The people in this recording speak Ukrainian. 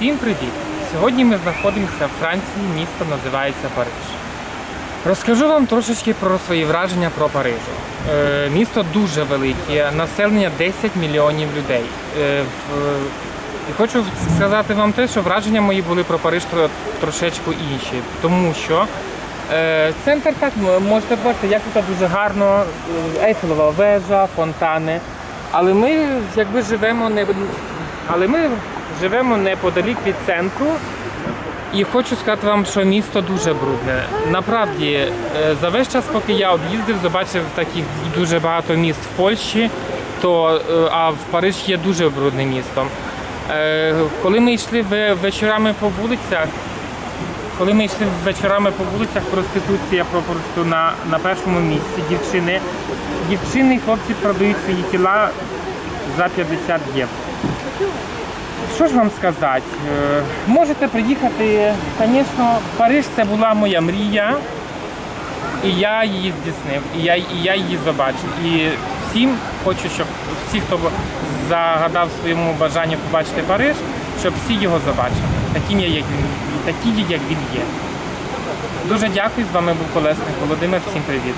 Всім привіт! Сьогодні ми знаходимося в Франції, місто називається Париж. Розкажу вам трошечки про свої враження про Парижу. Е, місто дуже велике, населення 10 мільйонів людей. Е, в- і хочу сказати вам те, що враження мої були про Париж тро- трошечку інші, тому що е, центр так можете бачити, як тут дуже гарно, е, Ейфелева вежа, фонтани. Але ми якби живемо не але ми живемо неподалік від центру. І хочу сказати вам, що місто дуже брудне. Направді, е, за весь час, поки я об'їздив, побачив таких дуже багато міст в Польщі, то, е, а в Париж є дуже брудним містом. Е, Коли ми йшли вечорами по вулицях, коли ми йшли вечорами по вулицях, проституція просто на, на першому місці. Дівчини, дівчини і хлопці продають свої тіла за 50 євро. Що ж вам сказати? Е, Можете приїхати. Звісно, Париж це була моя мрія, і я її здійснив, і я, і я її побачив. І всім хочу, щоб всі, хто загадав своєму бажанню побачити Париж, щоб всі його побачили, таким, як такі, як він є. Дуже дякую. З вами був Колесник Володимир. Всім привіт.